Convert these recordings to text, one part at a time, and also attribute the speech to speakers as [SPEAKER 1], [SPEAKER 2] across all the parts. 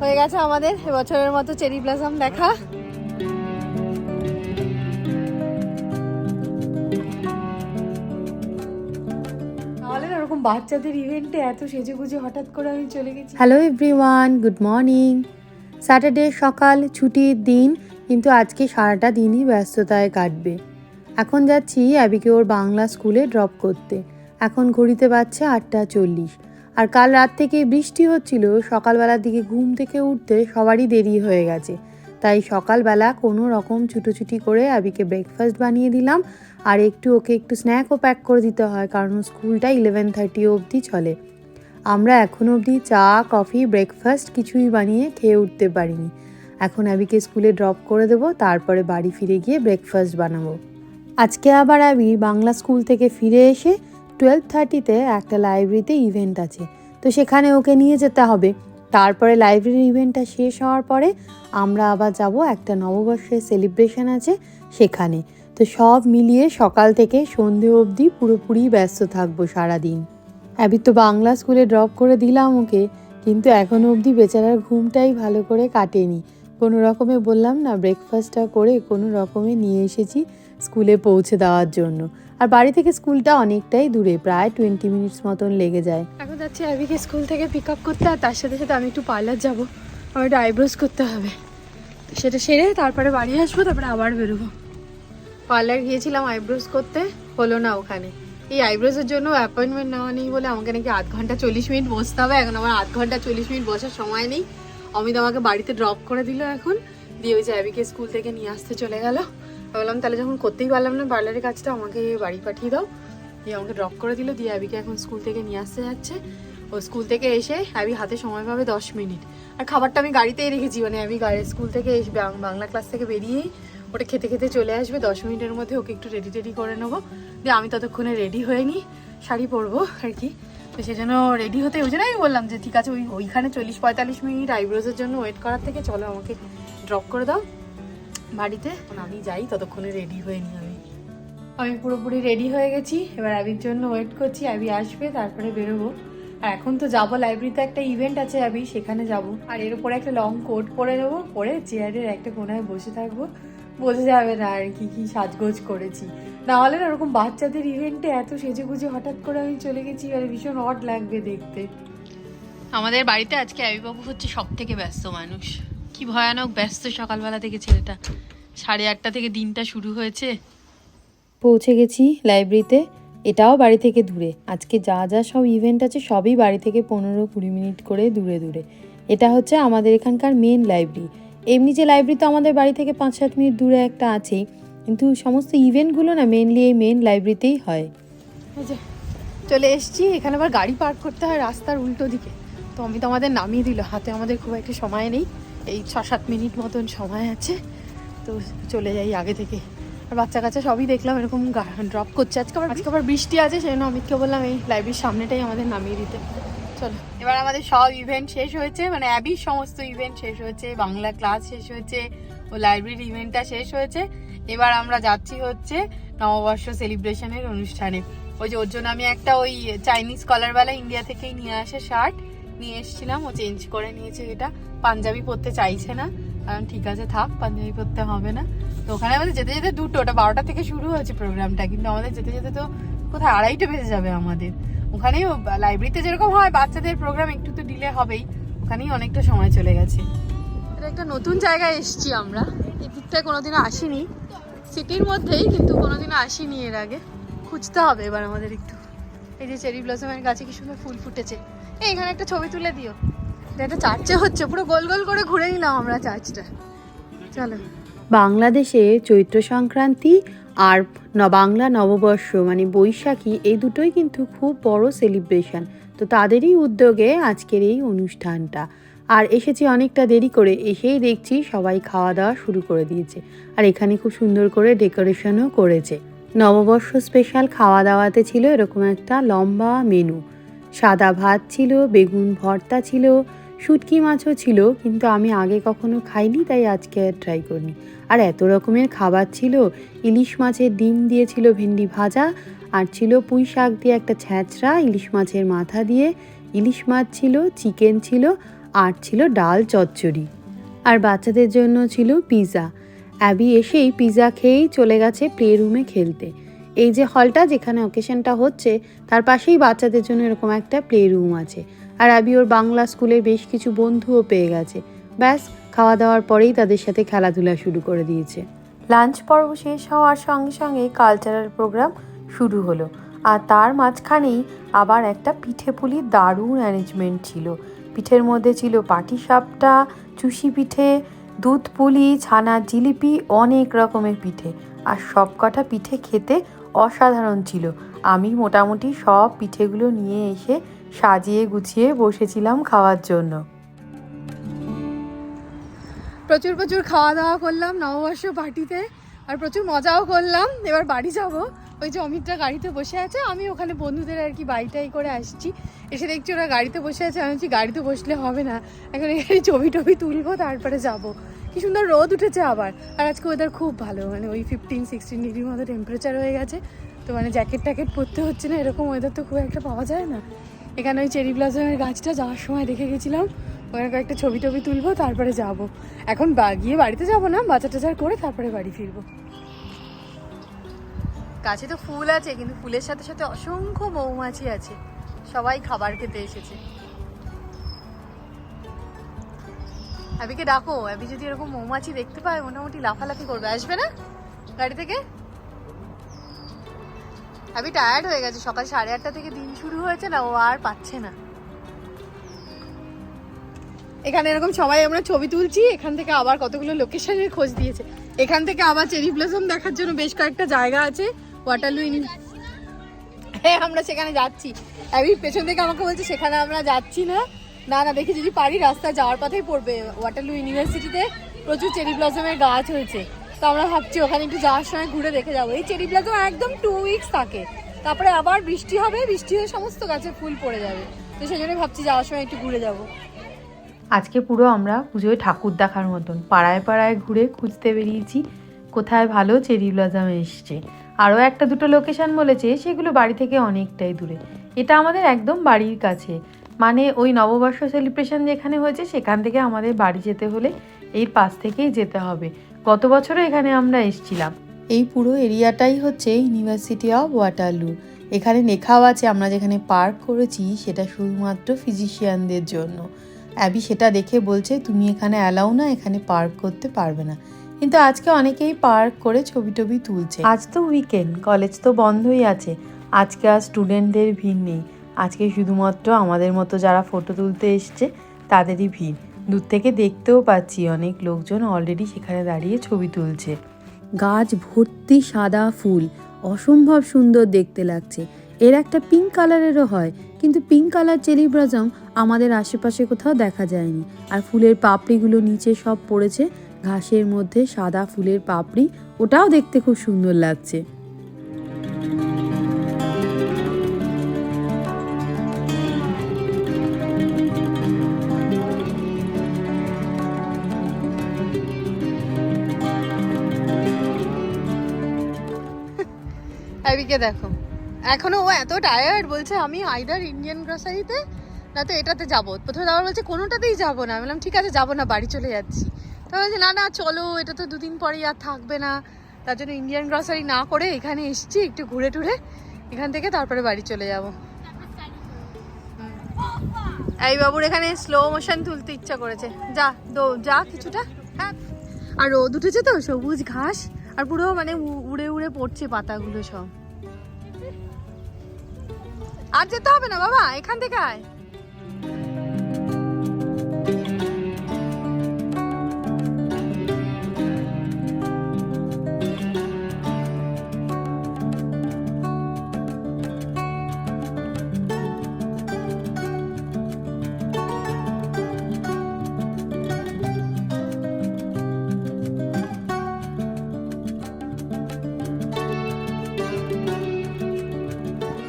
[SPEAKER 1] হয়ে গেছে আমাদের এবছরের মতো চেরি ব্লসম দেখা। বাচ্চাদের ইভেন্টে এত সেজে গুজে হঠাৎ করে আমি চলে গেছি।
[SPEAKER 2] Hello everyone, good morning. Saturday সকাল, ছুটির দিন, কিন্তু আজকে সারাটা দিনই ব্যস্ততায় কাটবে। এখন যাচ্ছি অ্যাবিকে ওর বাংলা স্কুলে ড্রপ করতে। এখন ঘড়িতে বাজছে আটটা চল্লিশ। আর কাল রাত থেকে বৃষ্টি হচ্ছিল, সকালবেলার দিকে ঘুম থেকে উঠতে সবারই দেরি হয়ে গেছে। তাই সকালবেলা কোনো রকম ছুটোছুটি করে আবিকে ব্রেকফাস্ট বানিয়ে দিলাম, আর একটু ওকে একটু স্ন্যাকও প্যাক করে দিতে হয়, কারণ স্কুলটা ইলেভেন থার্টি অবধি চলে। আমরা এখনও অবধি চা কফি ব্রেকফাস্ট কিছুই বানিয়ে খেয়ে উঠতে পারিনি। এখন আবিকে স্কুলে ড্রপ করে দেবো, তারপরে বাড়ি ফিরে গিয়ে ব্রেকফাস্ট বানাবো। আজকে আবার অ্যাবি বাংলা স্কুল থেকে ফিরে এসে টুয়েলভ থার্টিতে একটা লাইব্রেরিতে ইভেন্ট আছে। তো সেখানে ওকে নিয়ে যেতে হবে। তারপরে লাইব্রেরির ইভেন্টটা শেষ হওয়ার পরে আমরা আবার যাব একটা নববর্ষের সেলিব্রেশন আছে সেখানে। তো সব মিলিয়ে সকাল থেকে সন্ধে অবধি পুরোপুরি ব্যস্ত থাকব সারাদিন। অ্যাবি তো বাংলা স্কুলে ড্রপ করে দিলাম ওকে, কিন্তু এখনও অবধি বেচারার ঘুমটাই ভালো করে কাটেনি। কোনো রকমে বললাম না ব্রেকফাস্টটা করে কোনো রকমে নিয়ে এসেছি স্কুলে পৌঁছে দেওয়ার জন্য। আর বাড়ি থেকে স্কুলটা অনেকটাই দূরে, প্রায় টোয়েন্টি মিনিটস মতন লেগে যায়।
[SPEAKER 1] এখন যাচ্ছি অ্যাবিকে স্কুল থেকে পিক আপ করতে, আর তার সাথে সাথে আমি একটু পার্লার যাব। আমার একটু আইব্রোজ করতে হবে। সেটা সেরে তারপরে বাড়ি আসব, তারপরে আবার বেরোবো। পার্লার গিয়েছিলাম আইব্রোজ করতে, হলো না ওখানে। এই আইব্রোজের জন্য অ্যাপয়েন্টমেন্ট নেওয়া নেই বলে আমাকে নাকি আধ ঘণ্টা চল্লিশ মিনিট বসতে হবে। এখন আমার আধ ঘণ্টা চল্লিশ মিনিট বসার সময় নেই। অমিত আমাকে বাড়িতে ড্রপ করে দিল এখন। দিয়ে ওই যে অ্যাবিকে স্কুল থেকে নিয়ে আসতে চলে গেল। বললাম তাহলে যখন করতেই পারলাম না, পার্লারের কাজটা আমাকে বাড়ি পাঠিয়ে দাও। দিয়ে আমাকে ড্রপ করে দিল, দিয়ে অ্যাবিকে এখন স্কুল থেকে নিয়ে আসতে যাচ্ছে। ও স্কুল থেকে এসে অ্যাবি হাতে সময় পাবে দশ মিনিট। আর খাবারটা আমি গাড়িতেই রেখেছি মানে আমি গাড়ি স্কুল থেকে এসে বাংলা ক্লাস থেকে বেরিয়েই ওটা খেতে খেতে চলে আসবে। দশ মিনিটের মধ্যে ওকে একটু রেডি টেডি করে নেব। দিয়ে আমি ততক্ষণে রেডি হয়ে নিই, শাড়ি পরবো আর কি। তো সেজন্য রেডি হতে ওই জন্য আমি বললাম যে, ঠিক আছে, ওই ওইখানে চল্লিশ পঁয়তাল্লিশ মিনিট আইব্রোজের জন্য ওয়েট করার থেকে চলো আমাকে ড্রপ করে দাও। বাড়িতে? আমি যাই ততক্ষণে রেডি হয়ে নিই আমি। আমি পুরোপুরি রেডি হয়ে গেছি এবার অ্যাবির জন্য ওয়েট করছি অ্যাবি আসবে তারপরে বেরোবো। আর এখন তো যাব লাইব্রেরিতে একটা ইভেন্ট আছে অ্যাবি সেখানে যাব। আর এর উপরে একটা লং কোট পরে নেব পরে চেয়ারের একটা কোনায় বসে থাকব। বোঝা যাবে না আর কি কি সাজগোজ করেছি। না হলে না ওরকম বাচ্চাদের ইভেন্টে এত সেজে গুজে হঠাৎ করে আমি চলে গেছি আর ভীষণ অড লাগবে দেখতে। আমাদের বাড়িতে আজকে অ্যাবিবাবু হচ্ছে সব থেকে ব্যস্ত মানুষ। কি ভয়ানক ব্যস্ত সকালবেলা থেকে ছেলেটা। সাড়ে আটটা থেকে দিনটা শুরু হয়েছে।
[SPEAKER 2] পৌঁছে গেছি লাইব্রেরিতে। এটাও বাড়ি থেকে দূরে। আজকে যা যা সব ইভেন্ট আছে সবই বাড়ি থেকে পনেরো কুড়ি মিনিট করে দূরে দূরে। এটা হচ্ছে আমাদের এখানকার মেন লাইব্রেরি এমনি যে লাইব্রেরি তো আমাদের বাড়ি থেকে পাঁচ সাত মিনিট দূরে একটা আছেই কিন্তু সমস্ত ইভেন্টগুলো না মেনলি এই মেন লাইব্রেরিতেই হয়।
[SPEAKER 1] চলে এসেছি। এখানে আবার গাড়ি পার্ক করতে হয় রাস্তার উল্টো দিকে। তো আমি তো আমাদের নামিয়ে দিল। হাতে আমাদের খুব একটা সময় নেই। এই ছ সাত মিনিট মতন সময় আছে, তো চলে যাই আগে থেকে। আর বাচ্চা কাচ্চা সবই দেখলাম, এরকম ড্রপ করছে। আজকে আবার আজকে আবার বৃষ্টি আছে সেই জন্য অমিতকে বললাম এই লাইব্রেরির সামনেটাই আমাদের নামিয়ে দিতে। চলো। এবার আমাদের সব ইভেন্ট শেষ হয়েছে মানে অ্যাবির সমস্ত ইভেন্ট শেষ হয়েছে, বাংলা ক্লাস শেষ হয়েছে, ও লাইব্রেরির ইভেন্টটা শেষ হয়েছে। এবার আমরা যাচ্ছি হচ্ছে নববর্ষ সেলিব্রেশনের অনুষ্ঠানে। ওই যে ওর জন্য আমি একটা ওই চাইনিজ কলারওয়ালা ইন্ডিয়া থেকেই নিয়ে আসে শার্ট নিয়ে এসেছিলাম, ও চেঞ্জ করে নিয়েছে এটা। পাঞ্জাবি পরতে চাইছে না। কারণ ঠিক আছে, থাক, পাঞ্জাবি পরতে হবে না। তো ওখানে আমাদের যেতে যেতে দুটো, ওটা বারোটা থেকে শুরু হয়েছে প্রোগ্রামটা কিন্তু আমাদের যেতে যেতে তো কোথায় আড়াইটা বেজে যাবে আমাদের। ওখানেই লাইব্রেরিতে যেরকম হয়, বাচ্চাদের প্রোগ্রাম একটু তো ডিলে হবেই। ওখানেই অনেকটা সময় চলে গেছে। এটা একটা নতুন জায়গায় এসেছি আমরা। এই দিকটায় কোনোদিনও আসিনি। সিটির মধ্যেই, কিন্তু কোনোদিনও আসিনি এর আগে। খুঁজতে হবে এবার আমাদের একটু। এই যে চেরি ব্লসমের গাছে কি সুন্দর ফুল ফুটেছে। এই, এখানে একটা ছবি তুলে দিও। এটা চার্চে হচ্ছে, পুরো গোল গোল করে ঘুরে নিলাম আমরা চার্চটা চলো।
[SPEAKER 2] বাংলাদেশে চৈত্র সংক্রান্তি আর বাংলা নববর্ষ মানে বৈশাখী, এই দুটোই কিন্তু খুব বড় সেলিব্রেশন তো তাদেরই উদ্যোগে আজকের এই অনুষ্ঠানটা। আর এসেছি অনেকটা দেরি করে, এসেই দেখছি সবাই খাওয়া দাওয়া শুরু করে দিয়েছে। আর এখানে খুব সুন্দর করে ডেকোরেশনও করেছে। নববর্ষ স্পেশাল খাওয়া দাওয়াতে ছিল এরকম একটা লম্বা মেনু সাদা ভাত ছিল, বেগুন ভর্তা ছিল শুটকি মাছও ছিল, কিন্তু আমি আগে কখনো খাইনি, তাই আজকে আর ট্রাই করিনি। আর এত রকমের খাবার ছিল, ইলিশ মাছের ডিম দিয়েছিল ভেন্ডি ভাজা, আর ছিল পুঁই শাক দিয়ে একটা ছ্যাঁচড়া, ইলিশ মাছের মাথা দিয়ে। ইলিশ মাছ ছিল, চিকেন ছিল, আর ছিল ডাল চচ্চড়ি। আর বাচ্চাদের জন্য ছিল পিৎজা অ্যাবি এসেই পিৎজা খেয়েই চলে গেছে প্লে রুমে খেলতে। এই যে হলটা যেখানে অকেশনটা হচ্ছে, তার পাশেই বাচ্চাদের জন্য এরকম একটা প্লে রুম আছে। আর অ্যাবি ওর বাংলা স্কুলের বেশ কিছু বন্ধুও পেয়ে গেছে। ব্যাস, খাওয়া দাওয়ার পরেই তাদের সাথে খেলাধুলা শুরু করে দিয়েছে। লাঞ্চ পর্ব শেষ হওয়ার সঙ্গে সঙ্গে কালচারাল প্রোগ্রাম শুরু হলো। আর তার মাঝখানেই আবার একটা পিঠে পুলি দারুণ অ্যারেঞ্জমেন্ট ছিল। পিঠের মধ্যে ছিল পাটিসাপটা চুষি পিঠে, দুধ পুলি ছানার জিলিপি, অনেক রকমের পিঠে। আর সব কটা পিঠে খেতে অসাধারণ ছিল। আমি মোটামুটি সব পিঠেগুলো নিয়ে এসে সাজিয়ে গুছিয়ে বসেছিলাম খাওয়ার জন্য।
[SPEAKER 1] প্রচুর প্রচুর খাওয়া দাওয়া করলাম নববর্ষ পার্টিতে, আর প্রচুর মজাও করলাম। এবার বাড়ি যাব। ওই যে অমিতটা গাড়িতে বসে আছে, আমি ওখানে বন্ধুদের আর কি বাইটাই করে আসছি। এসে দেখছি ওরা গাড়িতে বসে আছে, আমি বলছি, গাড়িতে বসলে হবে না। এখন এখানে ছবি টবি তুলবো, তারপরে যাব। কি সুন্দর রোদ উঠেছে আবার। আর আজকে ওয়েদার খুব ভালো মানে ওই ফিফটিন সিক্সটিন ডিগ্রির মতো টেম্পারেচার হয়ে গেছে। তো মানে জ্যাকেট ট্যাকেট পরতে হচ্ছে না, এরকম ওয়েদার তো খুব একটা পাওয়া যায় না। এখানে ওই চেরি ব্লসমের গাছটা যাওয়ার সময় দেখে গেছিলাম। ওখানে কয়েকটা ছবি টবি তুলবো, তারপরে যাব। এখন গিয়ে বাড়িতে যাব না, বাজার টাজার করে তারপরে বাড়ি ফিরবো। গাছে তো ফুল আছে, কিন্তু ফুলের সাথে সাথে অসংখ্য মৌমাছি আছে। সবাই খাবার খেতে এসেছে। অ্যাবিকে ডাকো অ্যাবি যদি এরকম মৌমাছি দেখতে পায়, মোটামুটি লাফালাফি করবে। আসবে না? গাড়ি থেকে? অ্যাবি টায়ার্ড হয়ে গেছে। সকাল সাড়ে আটটা থেকে দিন শুরু হয়েছে না, ও আর পাচ্ছে না। এখানে এরকম সবাই আমরা ছবি তুলছি, এখান থেকে আবার কতগুলো লোকেশনের খোঁজ দিয়েছে। এখান থেকে আবার চেরি ব্লসম দেখার জন্য বেশ কয়েকটা জায়গা আছে ওয়াটারলু ইনি হ্যাঁ আমরা সেখানে যাচ্ছি। আমি পেছন থেকে আমাকে বলছে, সেখানে আমরা যাচ্ছি না। না না, দেখি যদি পারি, রাস্তা যাওয়ার পথেই পড়বে। ওয়াটারলু ইউনিভার্সিটিতে প্রচুর চেরি ব্লসমের গাছ হয়েছে। তো আমরা ভাবছি ওখানে একটু যাওয়ার সময় ঘুরে দেখে যাব। এই চেরি ব্লসম একদম টু উইকস থাকে। তারপরে আবার বৃষ্টি হবে, বৃষ্টি হয়ে সমস্ত গাছে ফুল পড়ে যাবে। তো সেই জন্যই ভাবছি যাওয়ার সময় একটু ঘুরে যাব।
[SPEAKER 2] আজকে পুরো আমরা পুজোয় ঠাকুর দেখার মতন। পাড়ায় পাড়ায় ঘুরে খুঁজতে বেরিয়েছি। কোথায় ভালো চেরি ব্লজম এসছে। আরও একটা দুটো লোকেশন বলেছে, সেগুলো বাড়ি থেকে অনেকটাই দূরে। এটা আমাদের একদম বাড়ির কাছে। মানে ওই নববর্ষ সেলিব্রেশন যেখানে হয়েছে, সেখান থেকে আমাদের বাড়ি যেতে হলে এই পাশ থেকেই যেতে হবে। গত বছরও এখানে আমরা এসছিলাম। এই পুরো এরিয়াটাই হচ্ছে ইউনিভার্সিটি অফ ওয়াটারলু এখানে লেখাও আছে আমরা যেখানে পার্ক করেছি সেটা শুধুমাত্র ফিজিশিয়ানদের জন্য। অ্যাবি সেটা দেখে বলছে তুমি এখানে অ্যালাউ না এখানে পার্ক করতে পারবে না। কিন্তু আজকে অনেকেই পার্ক করে ছবি টবি তুলছে। আজ তো উইকেন্ড কলেজ তো বন্ধই আছে। আজকে আর স্টুডেন্টদের ভিড় নেই। আজকে শুধুমাত্র আমাদের মতো যারা ফটো তুলতে এসছে তাদেরই ভিড়। দূর থেকে দেখতেও পাচ্ছি অনেক লোকজন অলরেডি সেখানে দাঁড়িয়ে ছবি তুলছে। গাছ ভর্তি সাদা ফুল, অসম্ভব সুন্দর দেখতে লাগছে। এর একটা পিঙ্ক কালারেরও হয়, কিন্তু পিঙ্ক কালার চেরি আমাদের আশেপাশে কোথাও দেখা যায়নি। আর ফুলের পাপড়িগুলো নিচে সব পড়েছে, ঘাসের মধ্যে সাদা ফুলের পাপড়ি, ওটাও দেখতে খুব সুন্দর লাগছে।
[SPEAKER 1] অ্যাবিকে দেখো। এখনও ও এত টায়ার্ড বলছে আমি আইদার ইন্ডিয়ান গ্রসারিতে না তো এটাতে যাব। প্রথমে আবার বলছে, কোনোটাতেই যাব না। বললাম, ঠিক আছে, যাব না, বাড়ি চলে যাচ্ছি। তো বলছে, না না, চলো, এটা তো দুদিন পরেই আর থাকবে না। তার জন্য ইন্ডিয়ান গ্রসারি না করে এখানে এসছি, একটু ঘুরে টুরে। এখান থেকে তারপরে বাড়ি চলে যাব। এই বাবুর এখানে স্লো মোশন তুলতে ইচ্ছা করেছে। যা, দো, যা কিছুটা হ্যাঁ। আর রোদ উঠেছে তো, সবুজ ঘাস। আর পুরো মানে উড়ে উড়ে পড়ছে পাতাগুলো সব। আর যেতে হবে না বাবা এখান থেকে আয়।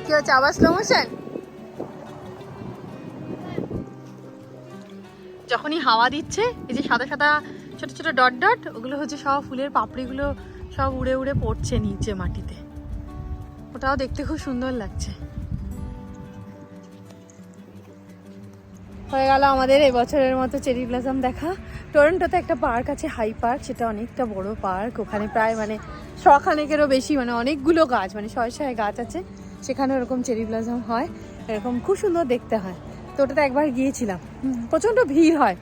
[SPEAKER 1] কি হচ্ছে? আবার স্লো মোশন যখনই হাওয়া দিচ্ছে, এই যে সাদা সাদা ছোট ছোট ডট ডট, ওগুলো হচ্ছে সব ফুলের পাপড়িগুলো সব উড়ে উড়ে পড়ছে নিচে মাটিতে। ওটাও দেখতে খুব সুন্দর লাগছে। হয়ে গেল আমাদের এবছরের মতো চেরি ব্লসম দেখা। টরন্টোতে একটা পার্ক আছে, হাই পার্ক, সেটা অনেকটা বড় পার্ক। ওখানে প্রায় মানে শখানেকেরও বেশি মানে অনেকগুলো গাছ মানে শয়ে শয়ে গাছ আছে। সেখানে ওরকম চেরি ব্লসম হয়, এরকম খুব সুন্দর দেখতে হয়। তো ওটাতে একবার গিয়েছিলাম। প্রচণ্ড ভিড় হয়।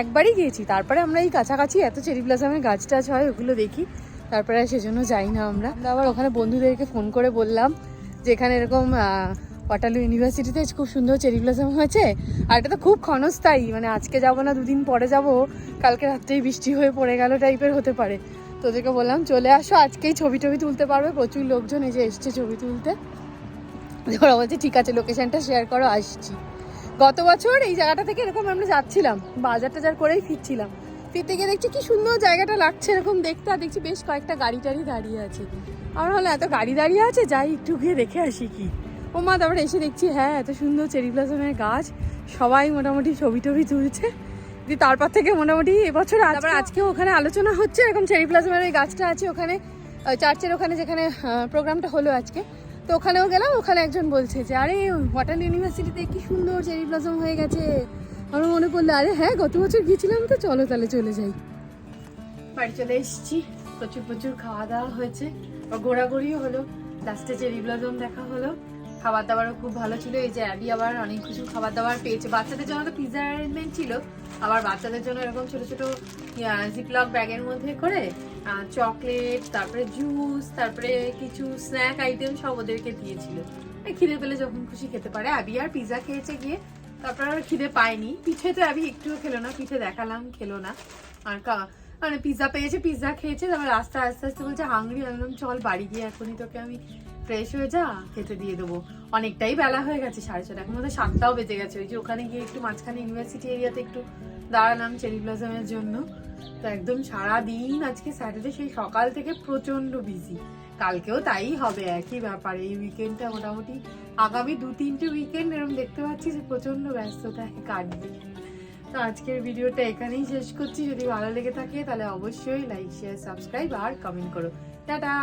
[SPEAKER 1] একবারই গিয়েছি। তারপরে আমরা এই কাছাকাছি এত চেরি ব্লসমের গাছ টাছ হয়, ওগুলো দেখি। তারপরে সেজন্য যাই না আমরা আবার ওখানে বন্ধুদেরকে ফোন করে বললাম যে এখানে এরকম ওয়াটারলু ইউনিভার্সিটিতে খুব সুন্দর চেরি ব্লসম হয়েছে। আর এটা তো খুব ক্ষণস্থায়ী। মানে আজকে যাব না, দুদিন পরে যাব। কালকে রাত্রেই বৃষ্টি হয়ে পড়ে গেল টাইপের হতে পারে। তোদেরকে বললাম, চলে আসো। আজকেই ছবি টবি তুলতে পারবে। প্রচুর লোকজন এই যে এসছে ছবি তুলতে। ওরা বলছে ঠিক আছে লোকেশনটা শেয়ার করো আসছি। গত বছর এই জায়গাটা থেকে এরকম আমরা যাচ্ছিলাম বাজার টাজার করেই ফিরছিলাম। ফিরতে গিয়ে দেখছি কি সুন্দর জায়গাটা লাগছে এরকম দেখতে আর দেখছি বেশ কয়েকটা গাড়ি টাড়ি দাঁড়িয়ে আছে। আমার হলো এত গাড়ি দাঁড়িয়ে আছে? যাই একটু গিয়ে দেখে আসি কি। ও মা তারপরে এসে দেখছি হ্যাঁ এত সুন্দর চেরি ব্লসমের গাছ সবাই মোটামুটি ছবি টবি তুলছে। দিয়ে তারপর থেকে মোটামুটি এবছর আবার আজকে ওখানে আলোচনা হচ্ছে এরকম চেরি ব্লসমের ওই গাছটা আছে ওখানে চার্চের ওখানে যেখানে প্রোগ্রামটা হলো আজকে। তো ওখানেও গেলাম, ওখানে একজন বলছে যে, আরে ওয়াটার ইউনিভার্সিটিতে কি সুন্দর চেরি ব্লসম হয়ে গেছে। আমার মনে পড়ল, আরে হ্যাঁ গত বছর গিয়েছিলাম তো, চলো তাহলে চলে যাই। বাড়ি চলে এসেছি, প্রচুর প্রচুর খাওয়া দাওয়া হয়েছে ঘোরাঘুরিও হলো লাস্টে চেরি ব্লসম দেখা হলো। খাবার দাবারও খুব ভালো ছিল, এই যে অ্যাবি আবার অনেক কিছু খাবার দাবার পেয়েছে। বাচ্চাদের জন্য তো পিজা অ্যারেঞ্জমেন্ট ছিল, আবার বাচ্চাদের জন্য এরকম ছোট ছোট জিপলক ব্যাগের মধ্যে করে চকলেট, তারপরে জুস তারপরে কিছু স্ন্যাক আইটেম সব ওদেরকে দিয়েছিল। খিদে পেলে যখন খুশি খেতে পারে। আবি আর পিজা খেয়েছে গিয়ে, তারপর আর খিদে পায়নি। পিঠে তো আবি একটুও খেলো না, পিঠে দেখালাম, খেলো না। আর মানে পিজা পেয়েছে পিজা খেয়েছে, তারপর রাস্তা আস্তে আস্তে বলছে, হাংরি আনলাম চল বাড়ি গিয়ে এখনই তোকে আমি ফ্রেশ হয়ে যা, খেতে দিয়ে দেবো। অনেকটাই বেলা হয়ে গেছে, সাড়ে ছটা এখন মধ্যে সাতটাও বেজে গেছে। ওই যে ওখানে গিয়ে একটু মাঝখানে ইউনিভার্সিটি এরিয়াতে একটু দাঁড়ালাম চেরি ব্লসমের জন্য। তো একদম সারা দিন আজকে স্যাটারডে সেই সকাল থেকে প্রচণ্ড বিজি কালকেও তাই হবে, একই ব্যাপার। এই উইকেন্ডটা মোটামুটি আগামী দু তিনটে উইকেন্ড এরকম দেখতে পাচ্ছি যে প্রচণ্ড ব্যস্ততায় কাটবে। তো আজকের ভিডিওটা এখানেই শেষ করছি। যদি ভালো লেগে থাকে তাহলে অবশ্যই লাইক শেয়ার সাবস্ক্রাইব আর কমেন্ট করো। টাটা!